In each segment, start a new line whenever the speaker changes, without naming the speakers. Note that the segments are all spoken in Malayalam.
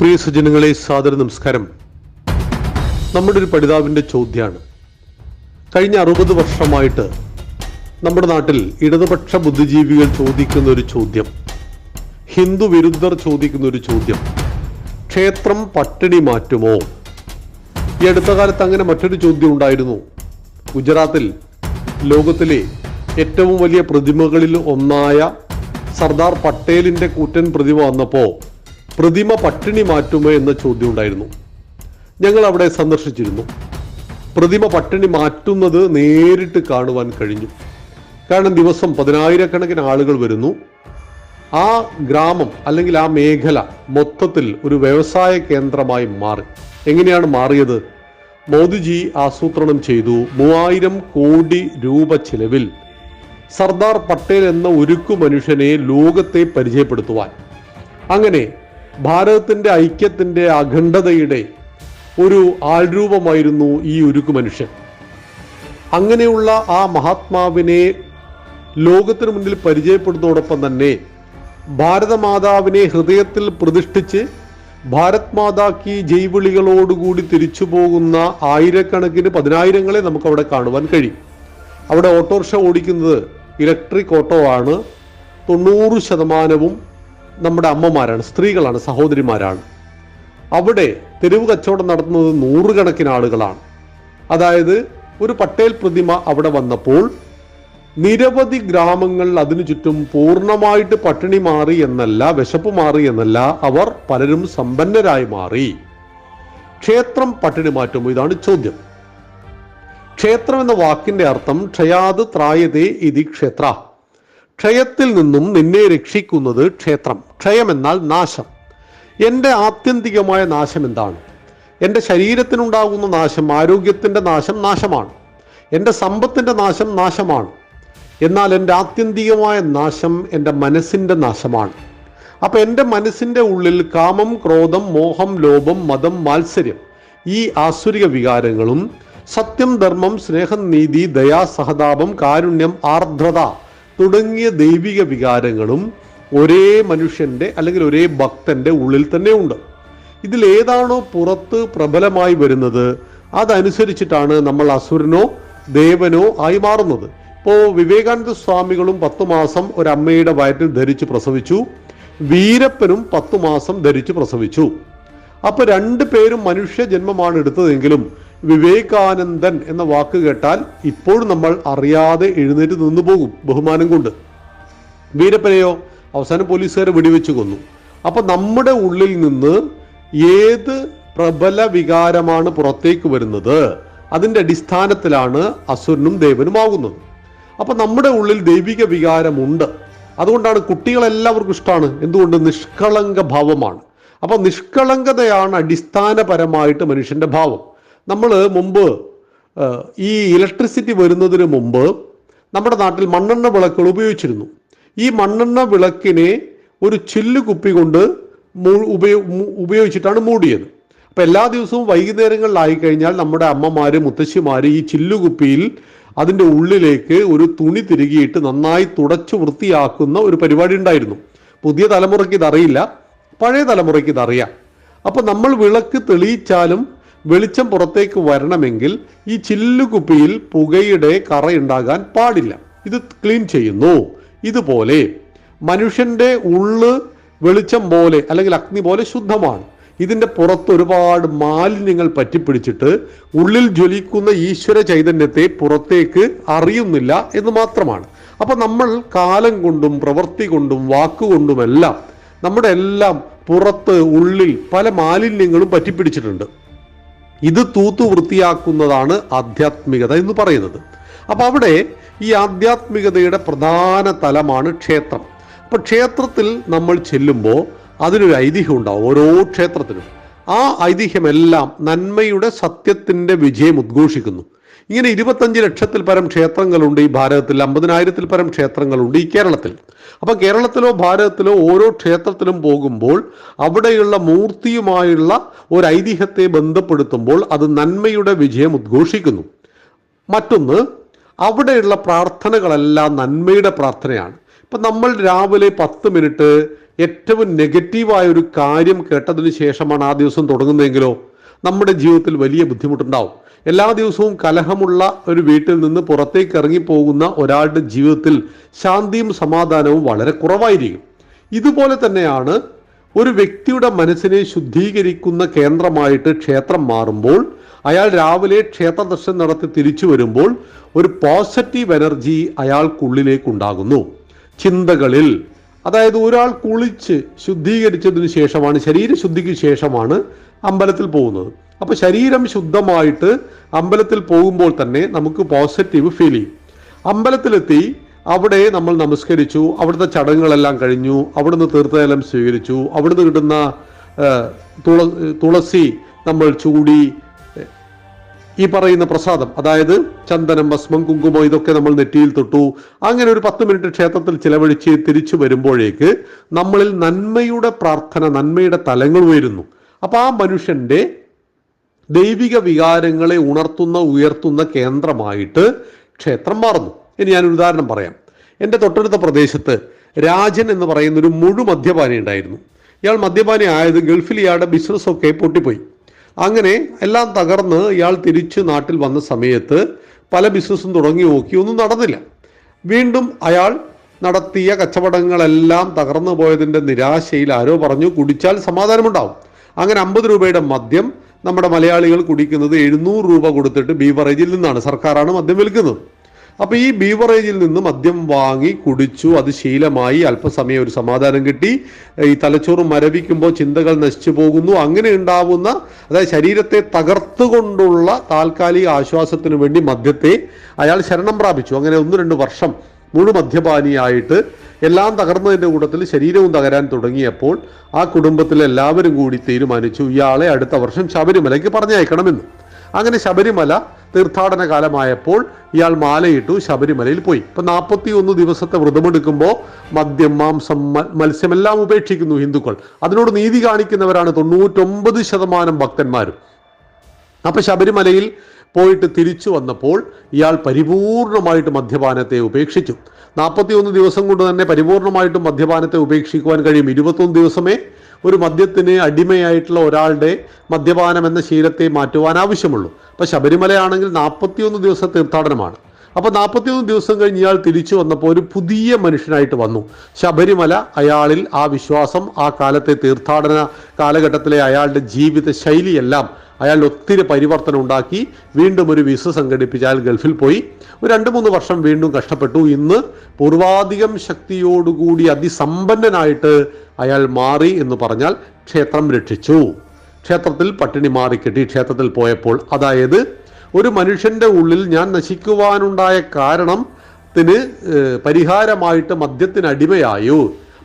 പ്രിയ സുജനങ്ങളെ സാദര നമസ്കാരം. നമ്മുടെ ഒരു പഠിതാവിന്റെ ചോദ്യമാണ് കഴിഞ്ഞ അറുപത് വർഷമായിട്ട് നമ്മുടെ നാട്ടിൽ ഇടതുപക്ഷ ബുദ്ധിജീവികൾ ചോദിക്കുന്ന ഒരു ചോദ്യം ഹിന്ദു വിരുദ്ധർ ചോദിക്കുന്ന ഒരു ചോദ്യം ക്ഷേത്രം പട്ടിണി മാറ്റുമോ? ഈ അടുത്ത കാലത്ത് അങ്ങനെ മറ്റൊരു ചോദ്യം ഉണ്ടായിരുന്നു. ഗുജറാത്തിൽ ലോകത്തിലെ ഏറ്റവും വലിയ പ്രതിമകളിൽ ഒന്നായ സർദാർ പട്ടേലിന്റെ കൂറ്റൻ പ്രതിമ വന്നപ്പോൾ പ്രതിമ പട്ടിണി മാറ്റുമോ എന്ന ചോദ്യം ഉണ്ടായിരുന്നു ഞങ്ങൾ അവിടെ സന്ദർശിച്ചിരുന്നു. പ്രതിമ പട്ടിണി മാറ്റുന്നത് നേരിട്ട് കാണുവാൻ കഴിഞ്ഞു. കാരണം ദിവസം പതിനായിരക്കണക്കിന് ആളുകൾ വരുന്നു. ആ ഗ്രാമം അല്ലെങ്കിൽ ആ മേഖല മൊത്തത്തിൽ ഒരു വ്യവസായ കേന്ദ്രമായി മാറി. എങ്ങനെയാണ് മാറിയത്? മോദിജി ആസൂത്രണം ചെയ്തു. മൂവായിരം കോടി രൂപ ചിലവിൽ സർദാർ പട്ടേൽ എന്ന ഉരുക്കു മനുഷ്യനെ ലോകത്തെ പരിചയപ്പെടുത്തുവാൻ. അങ്ങനെ ഭാരതത്തിന്റെ ഐക്യത്തിന്റെ അഖണ്ഡതയുടെ ഒരു ആൾരൂപമായിരുന്നു ഈ ഉരുക്കു മനുഷ്യൻ. അങ്ങനെയുള്ള ആ മഹാത്മാവിനെ ലോകത്തിനു മുന്നിൽ പരിചയപ്പെടുന്നതോടൊപ്പം തന്നെ ഭാരതമാതാവിനെ ഹൃദയത്തിൽ പ്രതിഷ്ഠിച്ച് ഭാരത് മാതാക്കി ജൈവിളികളോടുകൂടി തിരിച്ചു പോകുന്ന ആയിരക്കണക്കിന് പതിനായിരങ്ങളെ നമുക്ക് അവിടെ കാണുവാൻ കഴിയും. അവിടെ ഓട്ടോറിക്ഷ ഓടിക്കുന്നത് ഇലക്ട്രിക് ഓട്ടോ ആണ്. തൊണ്ണൂറ് ശതമാനവും നമ്മുടെ അമ്മമാരാണ് സ്ത്രീകളാണ് സഹോദരിമാരാണ്. അവിടെ തെരുവ് കച്ചവടം നടത്തുന്നത് നൂറുകണക്കിന് ആളുകളാണ്. അതായത് ഒരു പട്ടേൽ പ്രതിമ അവിടെ വന്നപ്പോൾ നിരവധി ഗ്രാമങ്ങൾ അതിനു ചുറ്റും പൂർണമായിട്ട് പട്ടിണി മാറി എന്നല്ല വിശപ്പ് മാറി എന്നല്ല അവർ പലരും സമ്പന്നരായി മാറി. ക്ഷേത്രം പട്ടിണി മാറ്റുമോ ഇതാണ് ചോദ്യം. ക്ഷേത്രം എന്ന വാക്കിന്റെ അർത്ഥം ക്ഷയാത് ത്രായതേ ഇതി ക്ഷേത്ര. ക്ഷയത്തിൽ നിന്നും നിന്നെ രക്ഷിക്കുന്നത് ക്ഷേത്രം. ക്ഷയം എന്നാൽ നാശം. എന്റെ ആത്യന്തികമായ നാശം എന്താണ്? എന്റെ ശരീരത്തിനുണ്ടാകുന്ന നാശം ആരോഗ്യത്തിന്റെ നാശം നാശമാണ്. എന്റെ സമ്പത്തിന്റെ നാശം നാശമാണ്. എന്നാൽ എന്റെ ആത്യന്തികമായ നാശം എന്റെ മനസ്സിന്റെ നാശമാണ്. അപ്പോൾ എന്റെ മനസ്സിന്റെ ഉള്ളിൽ കാമം ക്രോധം മോഹം ലോഭം മതം മാത്സര്യം ഈ ആസുരിക വികാരങ്ങളും സത്യം ധർമ്മം സ്നേഹം നീതി ദയാ സഹതാപം കാരുണ്യം ആർദ്രത തുടങ്ങിയ ദൈവിക വികാരങ്ങളും ഒരേ മനുഷ്യന്റെ അല്ലെങ്കിൽ ഒരേ ഭക്തന്റെ ഉള്ളിൽ തന്നെ ഉണ്ട്. ഇതിലേതാണോ പുറത്ത് പ്രബലമായി വരുന്നത് അതനുസരിച്ചിട്ടാണ് നമ്മൾ അസുരനോ ദേവനോ ആയി മാറുന്നത്. ഇപ്പോൾ വിവേകാനന്ദ സ്വാമികളും പത്തു മാസം ഒരമ്മയുടെ വയറ്റിൽ ധരിച്ച് പ്രസവിച്ചു വീരപ്പനും പത്തു മാസം ധരിച്ച് പ്രസവിച്ചു. അപ്പോൾ രണ്ടു പേരും മനുഷ്യ ജന്മമാണ് എടുത്തതെങ്കിലും വിവേകാനന്ദൻ എന്ന വാക്ക് കേട്ടാൽ ഇപ്പോഴും നമ്മൾ അറിയാതെ എഴുന്നേറ്റ് നിന്നു പോകും ബഹുമാനം കൊണ്ട്. വീരപ്പനെയോ അവസാനം പോലീസുകാരെ വെടിവെച്ച് കൊന്നു. അപ്പം നമ്മുടെ ഉള്ളിൽ നിന്ന് ഏത് പ്രബല വികാരമാണ് പുറത്തേക്ക് വരുന്നത്? അതിന്റെ അടിസ്ഥാനത്തിലാണ് അസുരനും ദേവനും ആകുന്നത്. അപ്പം നമ്മുടെ ഉള്ളിൽ ദൈവിക വികാരമുണ്ട്. അതുകൊണ്ടാണ് കുട്ടികളെല്ലാവർക്കും ഇഷ്ടമാണ് എന്തുകൊണ്ട്? നിഷ്കളങ്ക ഭാവമാണ് അപ്പം നിഷ്കളങ്കതയാണ് അടിസ്ഥാനപരമായിട്ട് മനുഷ്യന്റെ ഭാവം. നമ്മൾ മുമ്പ് ഈ ഇലക്ട്രിസിറ്റി വരുന്നതിന് മുമ്പ് നമ്മുടെ നാട്ടിൽ മണ്ണെണ്ണ വിളക്കുകൾ ഉപയോഗിച്ചിരുന്നു. ഈ മണ്ണെണ്ണ വിളക്കിനെ ഒരു ചില്ലു കുപ്പി കൊണ്ട് ഉപയോഗിച്ചിട്ടാണ് മൂടിയത്. അപ്പോൾ എല്ലാ ദിവസവും വൈകുന്നേരങ്ങളിലായി കഴിഞ്ഞാൽ നമ്മുടെ അമ്മമാർ മുത്തശ്ശിമാർ ഈ ചില്ലുകുപ്പിയിൽ അതിന്റെ ഉള്ളിലേക്ക് ഒരു തുണി തിരുകിയിട്ട് നന്നായി തുടച്ചു വൃത്തിയാക്കുന്ന ഒരു പരിപാടി ഉണ്ടായിരുന്നു. പുതിയ തലമുറയ്ക്ക് ഇതറിയില്ല പഴയ തലമുറയ്ക്ക് ഇതറിയാം. അപ്പോൾ നമ്മൾ വിളക്ക് തെളിയിച്ചാലും വെളിച്ചം പുറത്തേക്ക് വരണമെങ്കിൽ ഈ ചില്ലുകുപ്പിയിൽ പുകയുടെ കറയുണ്ടാകാൻ പാടില്ല. ഇത് ക്ലീൻ ചെയ്യുന്നു. ഇതുപോലെ മനുഷ്യന്റെ ഉള്ള് വെളിച്ചം പോലെ അല്ലെങ്കിൽ അഗ്നി പോലെ ശുദ്ധമാണ്. ഇതിന്റെ പുറത്ത് ഒരുപാട് മാലിന്യങ്ങൾ പറ്റിപ്പിടിച്ചിട്ട് ഉള്ളിൽ ജ്വലിക്കുന്ന ഈശ്വര ചൈതന്യത്തെ പുറത്തേക്ക് അറിയുന്നില്ല എന്ന് മാത്രമാണ്. അപ്പൊ നമ്മൾ കാലം കൊണ്ടും പ്രവൃത്തി കൊണ്ടും വാക്കുകൊണ്ടുമെല്ലാം നമ്മുടെ എല്ലാം പുറത്ത് ഉള്ളിൽ പല മാലിന്യങ്ങളും പറ്റിപ്പിടിച്ചിട്ടുണ്ട്. ഇത് തൂത്തു വൃത്തിയാക്കുന്നതാണ് ആധ്യാത്മികത എന്ന് പറയുന്നത്. അപ്പോൾ അവിടെ ഈ ആധ്യാത്മികതയുടെ പ്രധാന തലമാണ് ക്ഷേത്രം. അപ്പോൾ ക്ഷേത്രത്തിൽ നമ്മൾ ചെല്ലുമ്പോൾ അതിനൊരു ഐതിഹ്യം ഉണ്ടാവും ഓരോ ക്ഷേത്രത്തിനും ആ ഐതിഹ്യമെല്ലാം നന്മയുടെ സത്യത്തിന്റെ വിജയം ഉദ്ഘോഷിക്കുന്നു. ഇങ്ങനെ ഇരുപത്തഞ്ച് ലക്ഷത്തിൽ പരം ക്ഷേത്രങ്ങളുണ്ട് ഈ ഭാരതത്തിൽ അമ്പതിനായിരത്തിൽ പരം ക്ഷേത്രങ്ങളുണ്ട് ഈ കേരളത്തിൽ. അപ്പൊ കേരളത്തിലോ ഭാരതത്തിലോ ഓരോ ക്ഷേത്രത്തിലും പോകുമ്പോൾ അവിടെയുള്ള മൂർത്തിയുമായുള്ള ഒരു ഐതിഹ്യത്തെ ബന്ധപ്പെടുത്തുമ്പോൾ അത് നന്മയുടെ വിജയം ഉദ്ഘോഷിക്കുന്നു. മറ്റൊന്ന് അവിടെയുള്ള പ്രാർത്ഥനകളെല്ലാം നന്മയുടെ പ്രാർത്ഥനയാണ്. ഇപ്പം നമ്മൾ രാവിലെ പത്ത് മിനിറ്റ് ഏറ്റവും നെഗറ്റീവായ ഒരു കാര്യം കേട്ടതിന് ശേഷമാണ് ആ ദിവസം തുടങ്ങുന്നതെങ്കിലോ നമ്മുടെ ജീവിതത്തിൽ വലിയ ബുദ്ധിമുട്ടുണ്ടാവും. എല്ലാ ദിവസവും കലഹമുള്ള ഒരു വീട്ടിൽ നിന്ന് പുറത്തേക്ക് ഇറങ്ങിപ്പോകുന്ന ഒരാളുടെ ജീവിതത്തിൽ ശാന്തിയും സമാധാനവും വളരെ കുറവായിരിക്കും. ഇതുപോലെ തന്നെയാണ് ഒരു വ്യക്തിയുടെ മനസ്സിനെ ശുദ്ധീകരിക്കുന്ന കേന്ദ്രമായിട്ട് ക്ഷേത്രം മാറുമ്പോൾ അയാൾ രാവിലെ ക്ഷേത്ര ദർശനം നടത്തി തിരിച്ചു വരുമ്പോൾ ഒരു പോസിറ്റീവ് എനർജി അയാൾക്കുള്ളിലേക്ക് ഉണ്ടാകുന്നു. ചിന്തകളിൽ അതായത് ഒരാൾ കുളിച്ച് ശുദ്ധീകരിച്ചതിന് ശേഷമാണ് ശരീരശുദ്ധിക്ക് ശേഷമാണ് അമ്പലത്തിൽ പോകുന്നത്. അപ്പോൾ ശരീരം ശുദ്ധമായിട്ട് അമ്പലത്തിൽ പോകുമ്പോൾ തന്നെ നമുക്ക് പോസിറ്റീവ് ഫീൽ ചെയ്യും. അമ്പലത്തിലെത്തി അവിടെ നമ്മൾ നമസ്കരിച്ചു അവിടുത്തെ ചടങ്ങുകളെല്ലാം കഴിഞ്ഞു അവിടുന്ന് തീർത്ഥതലം സ്വീകരിച്ചു അവിടുന്ന് കിട്ടുന്ന തുള തുളസി നമ്മൾ ചൂടി ഈ പറയുന്ന പ്രസാദം അതായത് ചന്ദനം ഭസ്മം കുങ്കുമം ഇതൊക്കെ നമ്മൾ നെറ്റിയിൽ തൊട്ടു. അങ്ങനെ ഒരു പത്ത് മിനിറ്റ് ക്ഷേത്രത്തിൽ ചിലവഴിച്ച് തിരിച്ചു വരുമ്പോഴേക്ക് നമ്മളിൽ നന്മയുടെ പ്രാർത്ഥന നന്മയുടെ തലങ്ങൾ ഉയരുന്നു. അപ്പൊ ആ മനുഷ്യന്റെ ദൈവിക വികാരങ്ങളെ ഉണർത്തുന്ന ഉയർത്തുന്ന കേന്ദ്രമായിട്ട് ക്ഷേത്രം മാറുന്നു. ഇനി ഞാനൊരു ഉദാഹരണം പറയാം. എന്റെ തൊട്ടടുത്ത പ്രദേശത്ത് രാജൻ എന്ന് പറയുന്ന ഒരു മുഴു മദ്യപാനി ഉണ്ടായിരുന്നു. ഇയാൾ മദ്യപാനി ആയത് ഗൾഫിൽ ഇയാളുടെ ബിസിനസ്സൊക്കെ പൊട്ടിപ്പോയി. അങ്ങനെ എല്ലാം തകർന്ന് ഇയാൾ തിരിച്ച് നാട്ടിൽ വന്ന സമയത്ത് പല ബിസിനസ്സും തുടങ്ങി നോക്കി ഒന്നും നടന്നില്ല. വീണ്ടും അയാൾ നടത്തിയ കച്ചവടങ്ങളെല്ലാം തകർന്നു പോയതിന്റെ നിരാശയിൽ ആരോ പറഞ്ഞു കുടിച്ചാൽ സമാധാനമുണ്ടാവും. അങ്ങനെ അമ്പത് രൂപയുടെ മദ്യം നമ്മുടെ മലയാളികൾ കുടിക്കുന്നത് എഴുന്നൂറ് രൂപ കൊടുത്തിട്ട് ബീവറേജിൽ നിന്നാണ്. സർക്കാരാണ് മദ്യം വിൽക്കുന്നത്. അപ്പൊ ഈ ബീവറേജിൽ നിന്ന് മദ്യം വാങ്ങി കുടിച്ചു അത് ശീലമായി അല്പസമയം ഒരു സമാധാനം കിട്ടി. ഈ തലച്ചോറ് മരവിക്കുമ്പോൾ ചിന്തകൾ നശിച്ചു പോകുന്നു. അങ്ങനെ ഉണ്ടാവുന്ന അതായത് ശരീരത്തെ തകർത്തുകൊണ്ടുള്ള താൽക്കാലിക ആശ്വാസത്തിനു വേണ്ടി മദ്യത്തെ അയാൾ ശരണം പ്രാപിച്ചു. അങ്ങനെ ഒന്ന് രണ്ട് വർഷം മുഴു മദ്യപാനിയായിട്ട് എല്ലാം തകർന്നതിന്റെ കൂട്ടത്തിൽ ശരീരവും തകരാൻ തുടങ്ങിയപ്പോൾ ആ കുടുംബത്തിലെ എല്ലാവരും കൂടി തീരുമാനിച്ചു ഇയാളെ അടുത്ത വർഷം ശബരിമലയ്ക്ക് പറഞ്ഞയക്കണമെന്ന്. അങ്ങനെ ശബരിമല തീർത്ഥാടന കാലമായപ്പോൾ ഇയാൾ മാലയിട്ടു ശബരിമലയിൽ പോയി. ഇപ്പം നാൽപ്പത്തി ഒന്ന് ദിവസത്തെ വ്രതമെടുക്കുമ്പോൾ മദ്യം മാംസം മത്സ്യമെല്ലാം ഉപേക്ഷിക്കുന്നു ഹിന്ദുക്കൾ. അതിനോട് നീതി കാണിക്കുന്നവരാണ് തൊണ്ണൂറ്റൊമ്പത് ശതമാനം ഭക്തന്മാരും. അപ്പം ശബരിമലയിൽ പോയിട്ട് തിരിച്ചു വന്നപ്പോൾ ഇയാൾ പരിപൂർണമായിട്ട് മദ്യപാനത്തെ ഉപേക്ഷിച്ചു. നാൽപ്പത്തി ഒന്ന് ദിവസം കൊണ്ട് തന്നെ പരിപൂർണമായിട്ടും മദ്യപാനത്തെ ഉപേക്ഷിക്കുവാൻ കഴിയും. ഇരുപത്തൊന്ന് ദിവസമേ ഒരു മദ്യത്തിന് അടിമയായിട്ടുള്ള ഒരാളുടെ മദ്യപാനം എന്ന ശീലത്തെ മാറ്റുവാൻ ആവശ്യമുള്ളൂ. അപ്പോൾ ശബരിമലയാണെങ്കിൽ നാൽപ്പത്തിയൊന്ന് ദിവസം തീർത്ഥാടനമാണ്. അപ്പോൾ നാൽപ്പത്തിയൊന്ന് ദിവസം കഴിഞ്ഞ് ഇയാൾ തിരിച്ചു വന്നപ്പോൾ ഒരു പുതിയ മനുഷ്യനായിട്ട് വന്നു. ശബരിമല അയാളിൽ ആ വിശ്വാസം ആ കാലത്തെ തീർത്ഥാടന കാലഘട്ടത്തിലെ അയാളുടെ ജീവിത ശൈലിയെല്ലാം അയാൾ ഒത്തിരി പരിവർത്തനം ഉണ്ടാക്കി വീണ്ടും ഒരു വിസ സംഘടിപ്പിച്ച് അയാൾ ഗൾഫിൽ പോയി. ഒരു രണ്ട് മൂന്ന് വർഷം വീണ്ടും കഷ്ടപ്പെട്ടു. ഇന്ന് പൂർവാധികം ശക്തിയോടുകൂടി അതിസമ്പന്നനായിട്ട് അയാൾ മാറി എന്ന് പറഞ്ഞാൽ ക്ഷേത്രം രക്ഷിച്ചു. ക്ഷേത്രത്തിൽ പട്ടിണി മാറിക്കിട്ടി ക്ഷേത്രത്തിൽ പോയപ്പോൾ അതായത് ഒരു മനുഷ്യന്റെ ഉള്ളിൽ ഞാൻ നശിക്കുവാനുണ്ടായ കാരണം ത്തിന് പരിഹാരമായിട്ട് മദ്യത്തിന് അടിമയായോ.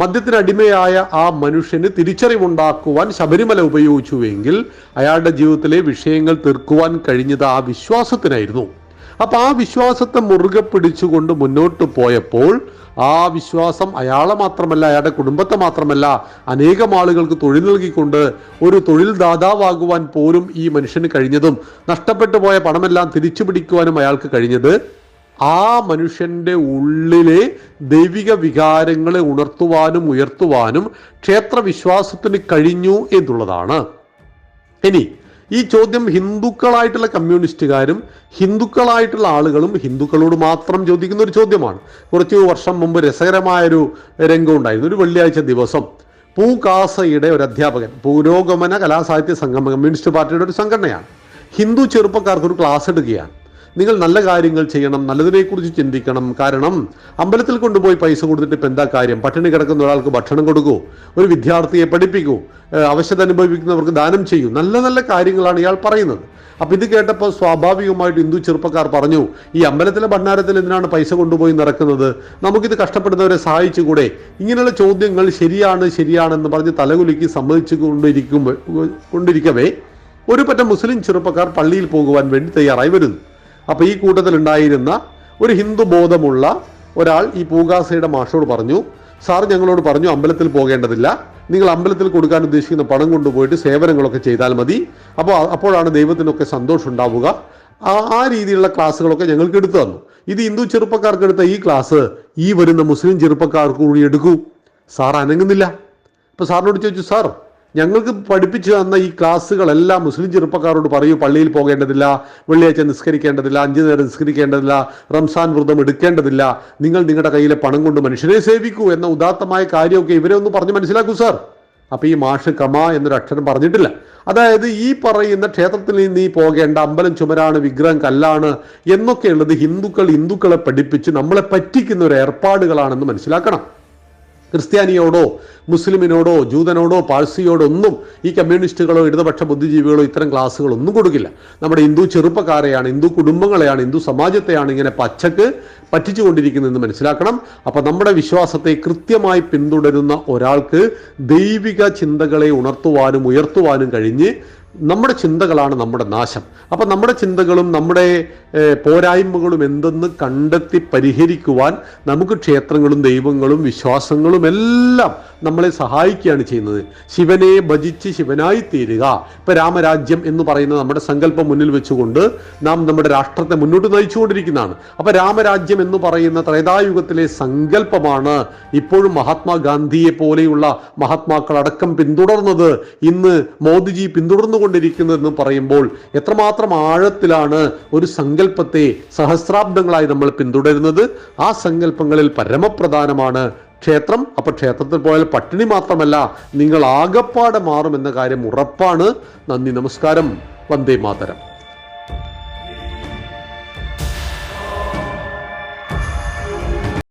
മദ്യത്തിന് അടിമയായ ആ മനുഷ്യന് തിരിച്ചറിവുണ്ടാക്കുവാൻ ശബരിമല ഉപയോഗിച്ചുവെങ്കിൽ അയാളുടെ ജീവിതത്തിലെ വിഷയങ്ങൾ തീർക്കുവാൻ കഴിഞ്ഞത് ആ വിശ്വാസത്തിനായിരുന്നു. അപ്പൊ ആ വിശ്വാസത്തെ മുറുകെ പിടിച്ചുകൊണ്ട് മുന്നോട്ട് പോയപ്പോൾ ആ വിശ്വാസം അയാളെ മാത്രമല്ല അയാളുടെ കുടുംബത്തെ മാത്രമല്ല അനേകം ആളുകൾക്ക് തൊഴിൽ നൽകിക്കൊണ്ട് ഒരു തൊഴിൽ ദാതാവാകുവാൻ പോലും ഈ മനുഷ്യന് കഴിഞ്ഞതും നഷ്ടപ്പെട്ടു പോയ പണമെല്ലാം തിരിച്ചു പിടിക്കുവാനും അയാൾക്ക് കഴിഞ്ഞത് ആ മനുഷ്യന്റെ ഉള്ളിലെ ദൈവിക വികാരങ്ങളെ ഉണർത്തുവാനും ഉയർത്തുവാനും ക്ഷേത്രവിശ്വാസത്തിന് കഴിഞ്ഞു എന്നുള്ളതാണ്. ഇനി ഈ ചോദ്യം ഹിന്ദുക്കളായിട്ടുള്ള കമ്മ്യൂണിസ്റ്റുകാരും ഹിന്ദുക്കളായിട്ടുള്ള ആളുകളും ഹിന്ദുക്കളോട് മാത്രം ചോദിക്കുന്ന ഒരു ചോദ്യമാണ്. കുറച്ച് വർഷം മുമ്പ് രസകരമായൊരു രംഗം ഉണ്ടായിരുന്നു. ഒരു വെള്ളിയാഴ്ച ദിവസം പൂകാസയുടെ ഒരു അധ്യാപകൻ പുരോഗമന കലാസാഹിത്യ സംഘം കമ്മ്യൂണിസ്റ്റ് പാർട്ടിയുടെ ഒരു സംഘടനയാണ് ഹിന്ദു ചെറുപ്പക്കാർക്ക് ഒരു ക്ലാസ് എടുക്കുകയാണ്. നിങ്ങൾ നല്ല കാര്യങ്ങൾ ചെയ്യണം നല്ലതിനെക്കുറിച്ച് ചിന്തിക്കണം. കാരണം അമ്പലത്തിൽ കൊണ്ടുപോയി പൈസ കൊടുത്തിട്ട് ഇപ്പം എന്താ കാര്യം? പട്ടിണി കിടക്കുന്ന ഒരാൾക്ക് ഭക്ഷണം കൊടുക്കൂ ഒരു വിദ്യാർത്ഥിയെ പഠിപ്പിക്കൂ അവശത അനുഭവിക്കുന്നവർക്ക് ദാനം ചെയ്യൂ. നല്ല നല്ല കാര്യങ്ങളാണ് ഇയാൾ പറയുന്നത്. അപ്പം ഇത് കേട്ടപ്പോൾ സ്വാഭാവികമായിട്ട് ഹിന്ദു ചെറുപ്പക്കാർ പറഞ്ഞു ഈ അമ്പലത്തിലെ ഭണ്ഡാരത്തിൽ എന്തിനാണ് പൈസ കൊണ്ടുപോയി നടക്കുന്നത്? നമുക്കിത് കഷ്ടപ്പെടുന്നവരെ സഹായിച്ചുകൂടെ? ഇങ്ങനെയുള്ള ചോദ്യങ്ങൾ ശരിയാണ് ശരിയാണെന്ന് പറഞ്ഞ് തലകുലുക്കി സമ്മതിച്ചു കൊണ്ടിരിക്കുമ്പോൾ കൊണ്ടിരിക്കവേ ഒരു പറ്റം മുസ്ലിം ചെറുപ്പക്കാർ പള്ളിയിൽ പോകുവാൻ വേണ്ടി തയ്യാറായി വരുന്നു. അപ്പൊ ഈ കൂട്ടത്തിൽ ഉണ്ടായിരുന്ന ഒരു ഹിന്ദു ബോധമുള്ള ഒരാൾ ഈ പൂങ്കാസയുടെ മാഷോട് പറഞ്ഞു സാർ ഞങ്ങളോട് പറഞ്ഞു അമ്പലത്തിൽ പോകേണ്ടതില്ല. നിങ്ങൾ അമ്പലത്തിൽ കൊടുക്കാൻ ഉദ്ദേശിക്കുന്ന പണം കൊണ്ടുപോയിട്ട് സേവനങ്ങളൊക്കെ ചെയ്താൽ മതി. അപ്പോൾ അപ്പോഴാണ് ദൈവത്തിനൊക്കെ സന്തോഷം ഉണ്ടാവുക. ആ ആ രീതിയിലുള്ള ക്ലാസ്സുകളൊക്കെ ഞങ്ങൾക്ക് എടുത്തു തന്നു. ഇത് ഹിന്ദു ചെറുപ്പക്കാർക്ക് എടുത്ത ഈ ക്ലാസ് ഈ വരുന്ന മുസ്ലിം ചെറുപ്പക്കാർക്ക് കൂടി എടുക്കൂ. സാർ അനങ്ങുന്നില്ല. അപ്പോൾ സാറിനോട് ചോദിച്ചു സാർ ഞങ്ങൾക്ക് പഠിപ്പിച്ചു തന്ന ഈ ക്ലാസ്സുകളെല്ലാം മുസ്ലിം ചെറുപ്പക്കാരോട് പറയൂ പള്ളിയിൽ പോകേണ്ടതില്ല വെള്ളിയാഴ്ച നിസ്കരിക്കേണ്ടതില്ല അഞ്ചു നേരം നിസ്കരിക്കേണ്ടതില്ല റംസാൻ വ്രതം എടുക്കേണ്ടതില്ല നിങ്ങൾ നിങ്ങളുടെ കയ്യിലെ പണം കൊണ്ട് മനുഷ്യരെ സേവിക്കൂ എന്ന ഉദാത്തമായ കാര്യമൊക്കെ ഇവരെ ഒന്ന് പറഞ്ഞ് മനസ്സിലാക്കൂ സാർ. അപ്പൊ ഈ മാഷ് കമ എന്നൊരു അക്ഷരം പറഞ്ഞിട്ടില്ല. അതായത് ഈ പറയുന്ന ക്ഷേത്രത്തിൽ നിന്ന് നീ പോകേണ്ട അമ്പലം ചുമരാണ് വിഗ്രഹം കല്ലാണ് എന്നൊക്കെയുള്ളത് ഹിന്ദുക്കൾ ഹിന്ദുക്കളെ പഠിപ്പിച്ച് നമ്മളെ പറ്റിക്കുന്ന ഒരു ഏർപ്പാടുകളാണെന്ന് മനസ്സിലാക്കണം. ക്രിസ്ത്യാനിയോടോ മുസ്ലിമിനോടോ ജൂതനോടോ പാഴ്സിയോടോ ഒന്നും ഈ കമ്മ്യൂണിസ്റ്റുകളോ ഇടതുപക്ഷ ബുദ്ധിജീവികളോ ഇത്തരം ക്ലാസ്സുകളൊന്നും കൊടുക്കില്ല. നമ്മുടെ ഹിന്ദു ചെറുപ്പക്കാരെയാണ് ഹിന്ദു കുടുംബങ്ങളെയാണ് ഹിന്ദു സമാജത്തെയാണ് ഇങ്ങനെ പച്ചക്ക് പറ്റിച്ചുകൊണ്ടിരിക്കുന്നതെന്ന് മനസ്സിലാക്കണം. അപ്പം നമ്മുടെ വിശ്വാസത്തെ കൃത്യമായി പിന്തുടരുന്ന ഒരാൾക്ക് ദൈവിക ചിന്തകളെ ഉണർത്തുവാനും ഉയർത്തുവാനും കഴിഞ്ഞ് നമ്മുടെ ചിന്തകളാണ് നമ്മുടെ നാശം. അപ്പം നമ്മുടെ ചിന്തകളും നമ്മുടെ പോരായ്മകളും എന്തെന്ന് കണ്ടെത്തി പരിഹരിക്കുവാൻ നമുക്ക് ക്ഷേത്രങ്ങളും ദൈവങ്ങളും വിശ്വാസങ്ങളും എല്ലാം നമ്മളെ സഹായിക്കുകയാണ് ചെയ്യുന്നത്. ശിവനെ ഭജിച്ച് ശിവനായി തീരുക. ഇപ്പം രാമരാജ്യം എന്ന് പറയുന്നത് നമ്മുടെ സങ്കല്പം മുന്നിൽ വെച്ചുകൊണ്ട് നാം നമ്മുടെ രാഷ്ട്രത്തെ മുന്നോട്ട് നയിച്ചുകൊണ്ടിരിക്കുന്നതാണ്. അപ്പം രാമരാജ്യം എന്ന് പറയുന്ന ത്രേതായുഗത്തിലെ സങ്കല്പമാണ് ഇപ്പോഴും മഹാത്മാഗാന്ധിയെ പോലെയുള്ള മഹാത്മാക്കൾ അടക്കം പിന്തുടർന്നത്. ഇന്ന് മോദിജി പിന്തുടർന്നുകൊണ്ടിരിക്കുന്നതെന്ന് പറയുമ്പോൾ എത്രമാത്രം ആഴത്തിലാണ് ഒരു സങ്കല്പത്തെ സഹസ്രാബ്ദങ്ങളായി നമ്മൾ പിന്തുടരുന്നത്? ആ സങ്കല്പങ്ങളിൽ പരമപ്രധാനമാണ് ക്ഷേത്രം. അപ്പൊ ക്ഷേത്രത്തിൽ പോയാൽ പട്ടിണി മാത്രമല്ല നിങ്ങൾ ആകപ്പാടെ മാറുമെന്ന കാര്യം ഉറപ്പാണ്. നന്ദി നമസ്കാരം. വന്ദേ മാതരം.